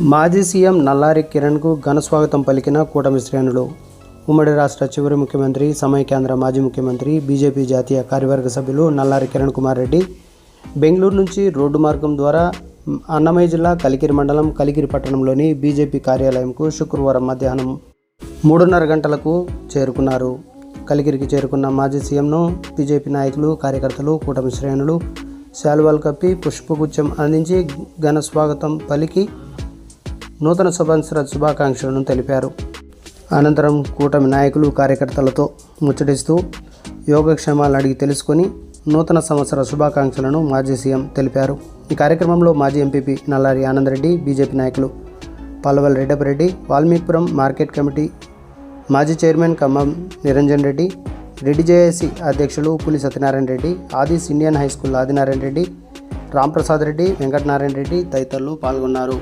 మాజీ సీఎం నల్లారి కిరణ్కు ఘన స్వాగతం పలికిన కూటమి శ్రేణులు. ఉమ్మడి రాష్ట్ర చివరి ముఖ్యమంత్రి సమైక్యాంధ్ర మాజీ ముఖ్యమంత్రి బీజేపీ జాతీయ కార్యవర్గ సభ్యులు నల్లారి కిరణ్ కుమార్ రెడ్డి. బెంగళూరు నుంచి రోడ్డు మార్గం ద్వారా అన్నమయ్య జిల్లా కలికిరి మండలం కలికిరి పట్టణంలోని బీజేపీ కార్యాలయంకు శుక్రవారం మధ్యాహ్నం మూడున్నర గంటలకు చేరుకున్నారు. కలికిరికి చేరుకున్న మాజీ సీఎంను బీజేపీ నాయకులు కార్యకర్తలు కూటమి శ్రేణులు శాలువాలు కప్పి పుష్పగుచ్చం అందించి ఘన స్వాగతం పలికి నూతన సంవత్సర శుభాకాంక్షలను తెలిపారు. అనంతరం కూటమి నాయకులు కార్యకర్తలతో ముచ్చటిస్తూ యోగక్షేమాలను అడిగి తెలుసుకొని నూతన సంవత్సర శుభాకాంక్షలను మాజీ సీఎం తెలిపారు. ఈ కార్యక్రమంలో మాజీ ఎంపీపీ నల్లారి ఆనందరెడ్డి బీజేపీ నాయకులు పల్లవల్ రెడ్డపరెడ్డి వాల్మీకిపురం మార్కెట్ కమిటీ మాజీ చైర్మన్ ఖమ్మం నిరంజన్ రెడ్డి రెడ్డి జేఏసీ అధ్యక్షులు Puli Satyanarayana Reddy Adis Indian high school Adinarayana Reddy Ramprasad Reddy Venkatanarayana Reddy తదితరులు పాల్గొన్నారు.